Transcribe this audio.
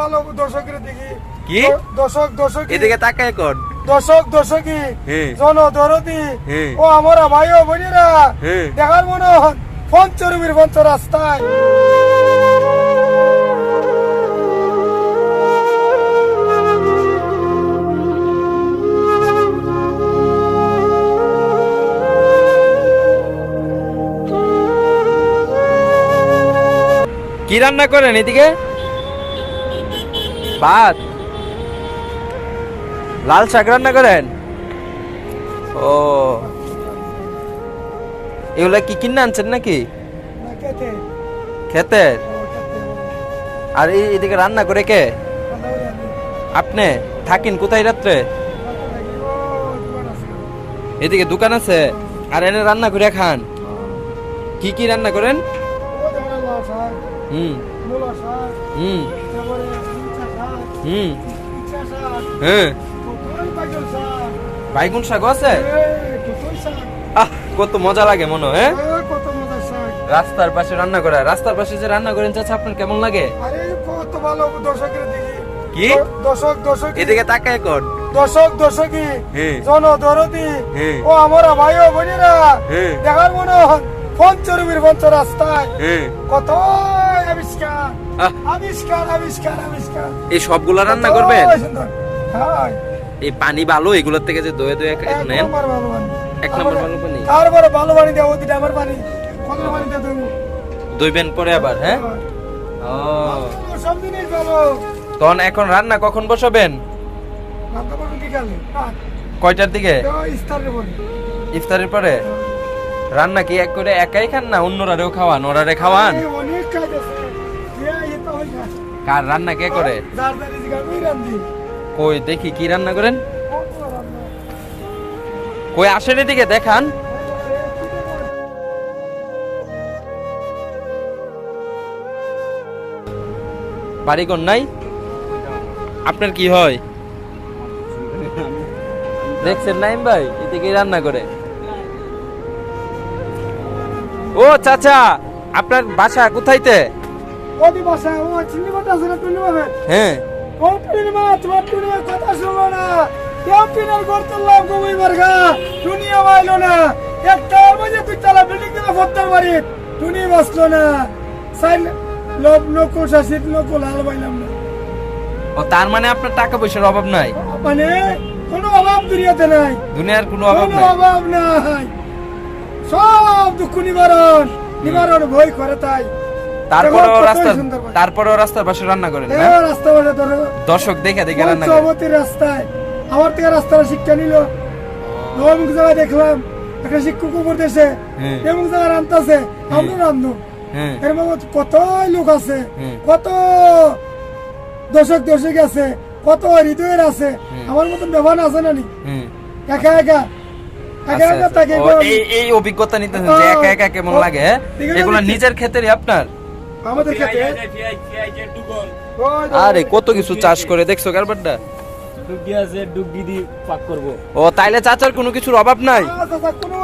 ভালো দর্শকের দেখি কি? দর্শক দর্শক এদিকে তাকায় কোন দর্শক দর্শকই। জন দরদি হ্যাঁ। ও আমার ভাই ও বোনেরা। দেখার মনে পঞ্চরূপীর পঞ্চ রাস্তায় কি রান্না করেন এদিকে ভাত? লাল শাক রান্না করেন? ও। এগুলা কি কিনে আনছেন নাকি? খেতে। আর এই- এদিকে রান্না করে কে। আপনি? থাকেন কোথায় রাত্রে। এদিকে দোকান আছে। আর এনে রান্না করে খান। কি কি রান্না করেন? হুম। হুম। হুম হ্যাঁ বাইগুন শাক আছে আহ কত মজা লাগে মনে হ্যাঁ। রাস্তার পাশে রান্না করা রাস্তার পাশে যে রান্না করেন চাচা আপনার কেমন লাগে আরে কত ভালো দর্শকের দেখি কি? দর্শক দর্শক এদিকে তাকায় কোন দর্শক দর্শকই। জন দরদি। ও আমার ভাই ও বোনেরা। দেখার মনে পঞ্চরূপীর পঞ্চ রাস্তায় কত আবিষ্কার আবিষ্কার আবিষ্কার আবিষ্কার। এই সবগুলা রান্না করবেন? হ্যাঁ, এই পানি ভালো এগুলোর থেকে যে দয়ে দয়ে নেন। এক নম্বর ভালো পানি। তারপরে ভালো পানি দেবো দুটা আমার পানি। কত পানি দেবো দইবেন পরে আবার হ্যাঁ? ও। সব জিনিস ভালো। তখন এখন রান্না কখন বসাবেন। কয়টার দিকে? ইফতারের পরে। ইফতারের পরে? রান্না কি এক করে একাই খান না অন্যরারেও খাওয়ান? ওরারে খাওয়ান? কার রান্না কে করে? কই, দেখি কি রান্না করেন? কই, আসেন এদিকে, দেখান। বাড়িঘর নাই? আপনার কি হয়? দেখছেন নাইম ভাই? এদিকে রান্না করে? ও, চাচা, আপনার বাসা কোথায়তে ওদি বাসা ও চিনি বাটা আছে না টুনি হ্যাঁ। ও মা তোমার মা কথা শুনো না। কেউ টুনির ঘর তুললাম কবই মার্গা টুনি আমাইলো না। একটা বাজে তুই চালা বিল্ডিং দিলে ফত্তর বাড়ি। টুনি বাঁচলো না। সাইন লোভ নকুল শাসিত নকুল হাল বাইলাম না। ও তার মানে আপনার টাকা পয়সার অভাব নাই? মানে কোনো অভাব দুনিয়াতে নাই। দুনিয়ার কোনো অভাব নাই? অভাব নাই। সব দুঃখ নিবারণ। নিবারণ ভয় করে তাই। তারপরেও কতই রাস্তার তারপরেও রাস্তার পাশে রান্না করেন না? রাস্তা দর্শক দেখে দেখে রান্না করেন। রাস্তায়। আমার থেকে রাস্তাটা শিক্ষা নিল। জায়গায় দেখলাম একটা শিক্ষক করতেছে হ্যাঁ। এমুক জায়গায় রান্তাছে আমরা রান্ধু হ্যাঁ। এর মধ্যে কত লোক আছে কত দর্শক দর্শক আছে কত হৃদয়ের আছে। আমার মতন ব্যবহার আছে না নি? একা একা একা আচ্ছা, আচ্ছা। এই অভিজ্ঞতা নিতে যে একা একা কেমন লাগে হ্যাঁ? এগুলো নিজের ক্ষেত্রে আপনার? আমাদের খেতে আরে কত কিছু চাষ করে দেখছ কারবারটা ডুগি আছে ডুগি দিয়ে পাক করব ও তাইলে চাচার কোনো কিছুর অভাব নাই আচ্ছা, আচ্ছা, কোনো